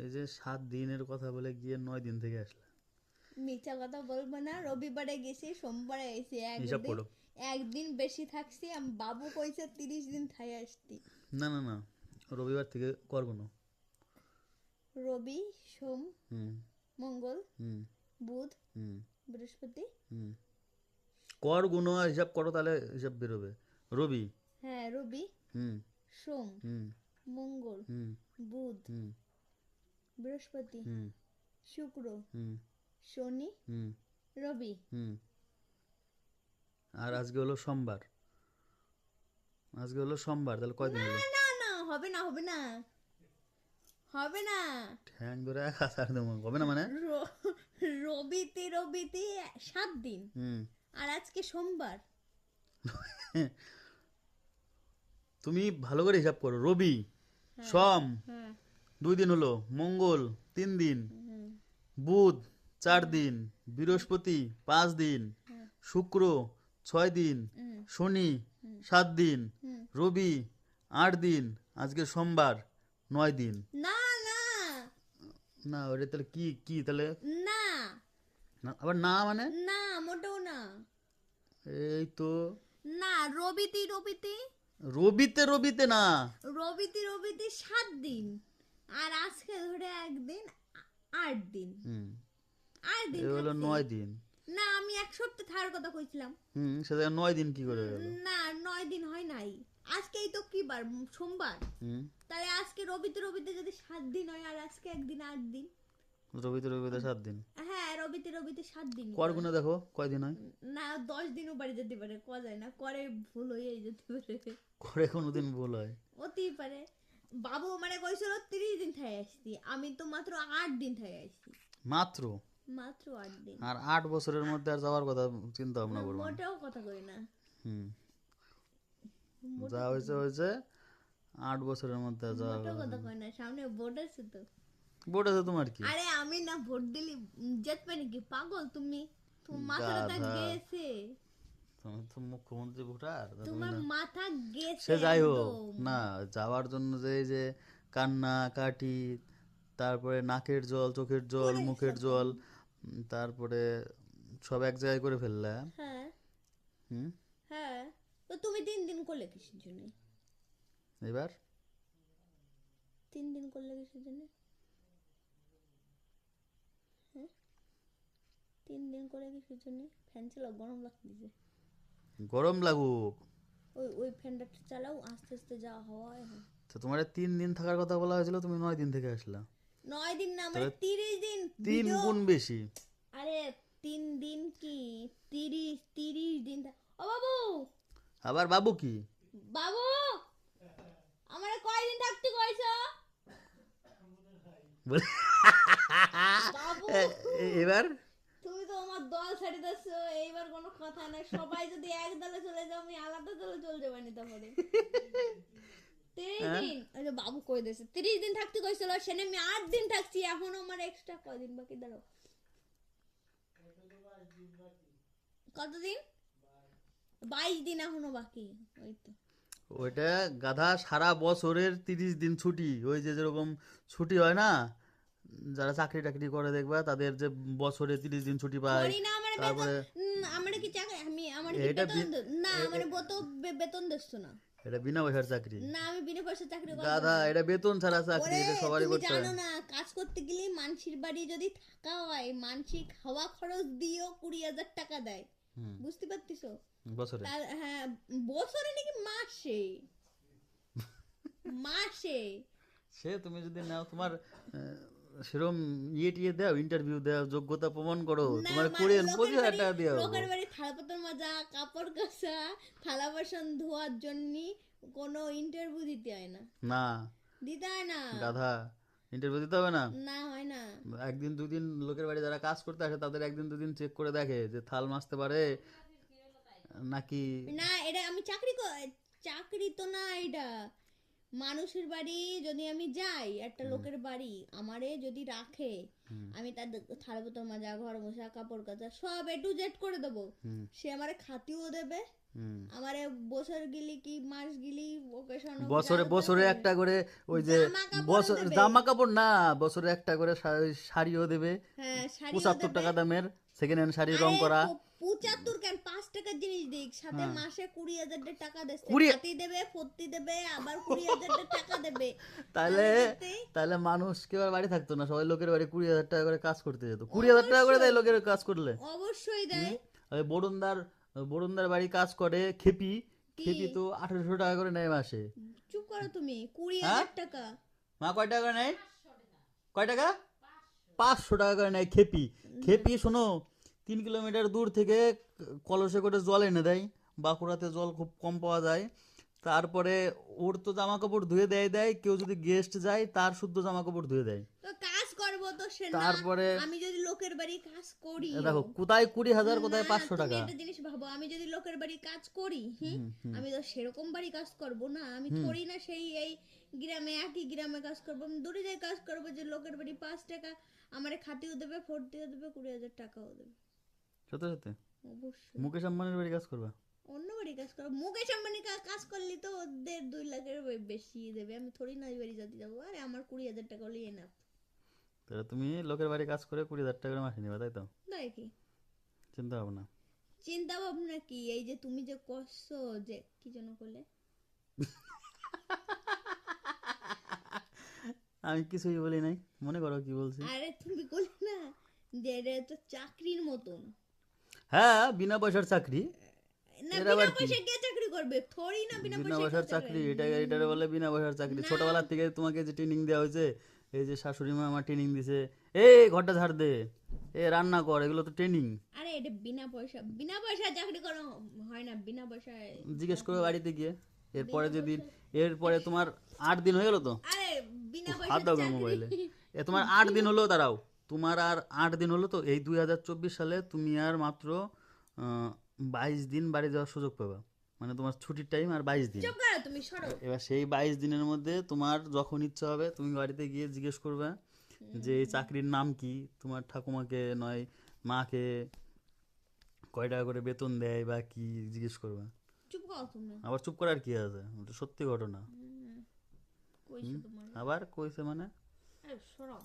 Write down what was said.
এই যে সাত দিনের কথা বলে গিয়ে নয় দিন থেকে আসলা। মিথ্যা কথা বলব না রবিবারে গেছি সোমবারে এসে একদিন একদিন বেশি থাকছি আমি বাবু কইছে তিরিশ দিন থাই আসতি। না না না রবিবার থেকে করব না। রবি সোম হুম। মঙ্গল হুম। বুধ হুম। বৃহস্পতি। হুম। কর গুণ আর হিসাব করো তাহলে হিসাব বেরোবে। রবি? হ্যাঁ রবি হুম। সোম হুম। মঙ্গল হুম। বুধ হুম। বৃহস্পতি হুম। শুক্র হুম। শনি হুম। রবি। হুম। আর আজকে হলো সোমবার। আজকে হলো সোমবার তাহলে কয়দিন হলো? না না হবে না হবে না। হবে না। ঠ্যাং ধরে এক হাজার দেবো হবে না মানে? রবিতে রবিতে সাত দিন। হুম। আর আজকে সোমবার। তুমি ভালো করে হিসাব করো রবি সোম। হ্যাঁ। দুই দিন হলো মঙ্গল তিন দিন বুধ চার দিন বৃহস্পতি পাঁচ দিন। শুক্র ছয় দিন শনি সাত দিন রবি আট দিন আজকে সোমবার নয় দিন। না না। না ওটা তাহলে কি কি তাহলে? না। না, আবার না মানে? না মোটেও না। এই তো। না রবিতে রবিতে? রবিতে রবিতে না। রবিতে রবিতে সাত দিন। আর আজকে ধরে একদিন আট দিন। আট দিন হলো নয় দিন। না আমি এক সপ্তাহ থাকার কথা কইছিলাম। হুম সেটা নয় দিন কি করে গেল না নয় দিন হয় নাই। আজকেই তো কি বার? সোমবার। তাই আজকে রবিতে রবিতে যদি সাত দিন হয় আর আজকে একদিন আট দিন। রবিতে রবিতে সাত দিন? হ্যাঁ রবিতে রবিতে সাত দিন। কর গুণে দেখো কয়দিন হয়? না দশ দিনও বাড়ি যেতে পারে ক যায় না? করে ভুল হয়ে যেতে পারে। করে কোনোদিন ভুল হয়। হতেই পারে। বাবু মানে কইছিল তিরিশ দিন থাই আসছি। আমি তো মাত্র আট দিন থাই আসছি। মাত্র? মাত্র আট দিন। আর আট বছরের মধ্যে আর যাওয়ার কথা চিন্তা ভাবনা করব। মোটেও কথা কই না। হুম। যা হয়েছে হয়েছে। আট বছরের মধ্যে যাওয়ার মোটেও কথা কই না। সামনে ভোট আছে তো। বোর্ড আছে তোমার কি? আরে আমি না ভোট দিলি। যেতে পারি কি পাগল তুমি? তোমার মাথাটা। গেছে। তুমি তো মুখ্যমন্ত্রী ভোটার তোমার মাথা গেছে সে যাই হোক না যাওয়ার জন্য যে যে কান্না কাটি তারপরে নাকের জল চোখের জল মুখের জল তারপরে সব এক জায়গায় করে ফেললে। হ্যাঁ। হুম? হ্যাঁ। তো তুমি তিন দিন করলে কিসের জন্য? এবার? তিন দিন করলে কিসের জন্য? হ্যাঁ? তিন দিন করে কিসের জন্য? ফ্যান চালাও গরম লাগতেছে। গরম লাগুক। ওই ওই ফ্যানটা চালাও আস্তে আস্তে হাওয়া হয়। তো তোমার তিন দিন থাকার কথা বলা হয়েছিল তুমি নয় দিন থেকে আসলা। নয় দিন না মানে তিরিশ দিন তিন গুণ বেশি। আরে তিন দিন কি? তিরিশ তিরিশ দিন ও বাবু! আবার বাবু কি? বাবু! আমার কয়দিন থাকতে কইছ? এবার? ছেড়ে দিচ্ছ এইবার কোনো কথা নাই। সবাই যদি এক দলে চলে যাও আমি আলাদা দলে চলে যাব নি তারপরে তিরিশ দিন। ওই যে বাবু কই দিয়েছে তিরিশ দিন থাকতে কইছিল সেনে আমি আট দিন থাকছি এখন আমার এক্সট্রা কয়দিন বাকি? দাঁড়াও। কতদিন? বাইশ দিন এখনও বাকি ওই তো। ওইটা গাধা সারা বছরের তিরিশ দিন ছুটি ওই যে যেরকম ছুটি হয় না যারা চাকরি টাকরি করে দেখবা তাদের যে বছরে তিরিশ দিন ছুটি পায় আমার তারপরে উম, কি চাকরি আমি আমার এটা বেতন বি- দে- না আমার বত বেতন দিচ্ছ না। এটা বিনা পয়সার চাকরি। না আমি বিনা পয়সা চাকরি করব গাধা এটা বেতন ছাড়া চাকরি এটা সবারই করতে হয়। জানো না কাজ করতে গেলে মানসির বাড়ি যদি থাকা হয় মানসি খাওয়া খরচ দিয়েও কুড়ি হাজার টাকা দেয়। বুঝতে বছরে? হ্যাঁ বছরে নাকি মাসে? মাসে? সে তুমি যদি নাও তোমার আহ, সেরকম ইয়ে টিয়ে দাও ইন্টারভিউ দাও যোগ্যতা প্রমাণ করো তোমার মা- করে পঁচিশ হাজার টাকা দেওয়া লোকের বাড়ি থালা পাতার মাজা কাপড় কাচা থালা বাসন ধোয়ার জন্য কোনো ইন্টারভিউ দিতে হয় না। না। দিতে হয় না। গাধা। ইন্টারভিউ দিতে হবে না? না হয় না। একদিন দুদিন লোকের বাড়ি যারা কাজ করতে আসে তাদের একদিন দুদিন চেক করে দেখে যে থাল মাজতে পারে নাকি না এটা আমি চাকরি চাকরি তো না এটা। মানুষের বাড়ি যদি আমি যাই একটা লোকের বাড়ি আমারে যদি রাখে আমি তার থালা বোতল মাজা ঘর মোছা কাপড় কাচা সব এ টু জেড করে দেবো। সে আমারে খাতিও দেবে। আমারে বছর গেলি কি মাস গেলি ওকেশন বছরে বছরে একটা করে ওই যে জামা বছর জামা কাপড় না বছরে একটা করে শাড়িও দেবে। হ্যাঁ পঁচাত্তর টাকা দামের। সেকেন্ড হ্যান্ড শাড়ি রং করা। পঁচাত্তর কেন? পাঁচ টাকার জিনিস দিক সাথে মাসে কুড়ি হাজার টাকা দেবে কুড়ি- হাতি দেবে ফত্তি দেবে আবার কুড়ি হাজার টাকা দেবে। তাহলে তাহলে মানুষ কেউ আর বাড়ি থাকতো না সবাই লোকের বাড়ি কুড়ি হাজার টাকা করে কাজ করতে যেত। কুড়ি হাজার টাকা করে দেয় লোকের কাজ করলে। অবশ্যই দেয়। ওই বরুণদার বরুণদার বাড়ি কাজ করে খেপি। খেপি তো আঠারোশো টাকা করে নেয় মাসে। চুপ করো তুমি কুড়ি হ্যাঁ? হাজার টাকা। মা কয় টাকা করে নেয়? কয় টাকা? পাঁচশো টাকা করে নেয় খেপি। খেপি, শোনো, তিন কিলোমিটার দূর থেকে কলসে করে জল এনে দেয়। বাঁকুড়াতে জল খুব কম পাওয়া যায়। তারপরে ওর তো জামা কাপড় ধুয়ে দেয় দেয়। কেউ যদি গেস্ট যায়, তার শুদ্ধ জামা কাপড় ধুয়ে দেয়। করব তো সে না তারপরে আমি যদি লোকের বাড়ি কাজ করি। দেখো কোথায় কুড়ি হাজার কোথায় পাঁচশো টাকা? একটা জিনিস ভাবো আমি যদি লোকের বাড়ি কাজ করি আমি তো সেরকম বাড়ি কাজ করব না আমি থরি না সেই এই গ্রামে একই গ্রামে কাজ করব আমি দূরে যাই কাজ করব যে লোকের বাড়ি পাঁচ টাকা আমারে খাতিও দেবে ফোর্টিও দেবে কুড়ি হাজার টাকাও দেবে। সত্যি সত্যি? অবশ্যই। মুকেশ আম্বানির বাড়ি কাজ করবা? অন্য বাড়ি কাজ করব মুকেশ আম্বানি কাজ করলে তো ওদের দুই লাখের বেশি দেবে আমি থরি না ওই বাড়ি যেতে যাব আরে আমার কুড়ি হাজার টাকা হলেই না তাহলে তুমি লোকের বাড়ি কাজ করে কুড়ি হাজার টাকা করে মাসে নিবা তাই তো? তাই কি? চিন্তা ভাবনা। চিন্তা ভাবনা কি? এই যে তুমি যে করছ যে কি যেন করলে আমি কিছুই বলি নাই। মনে করো কি বলছি। আরে তুমি করলে না যে এটা তো চাকরির মতন। হ্যাঁ বিনা পয়সার চাকরি। না বিনা আবার কি? চাকরি করবে? থরি না বিনা পয়সার চাকরি এটা এটারে বলে বিনা পয়সার চাকরি। ছোটবেলা থেকে তোমাকে যে ট্রেনিং দেওয়া হয়েছে এই যে শাশুড়ি মা আমার ট্রেনিং দিছে এই ঘরটা ঝাড় দে এ রান্না কর এগুলো তো ট্রেনিং আরে এটা বিনা পয়সা বিনা পয়সা চাকরি করা হয় না বিনা পয়সায় জিজ্ঞেস করবে বাড়িতে গিয়ে এরপরে যদি এরপরে তোমার আট দিন হয়ে গেল তো? আরে বিনা হাত দাও মোবাইলে। এ তোমার আট দিন হলো দাঁড়াও। তোমার আর আট দিন হলো তো এই দুই হাজার চব্বিশ সালে তুমি আর মাত্র বাইশ দিন বাড়ি যাওয়ার সুযোগ পাবা। মানে তোমার ছুটির টাইম আর বাইশ দিন। চুপ করো তুমি সরো। এবার সেই বাইশ দিনের মধ্যে তোমার যখন ইচ্ছা হবে তুমি বাড়িতে গিয়ে জিজ্ঞেস করবে যে এই চাকরির নাম কি? তোমার ঠাকুমাকে নয় মাকে কয় টাকা করে বেতন দেয় বা কি? জিজ্ঞেস করবে। চুপ করো তুমি আবার চুপ করার কি আছে? ওটা সত্যি ঘটনা। আবার কইছে মানে? সরো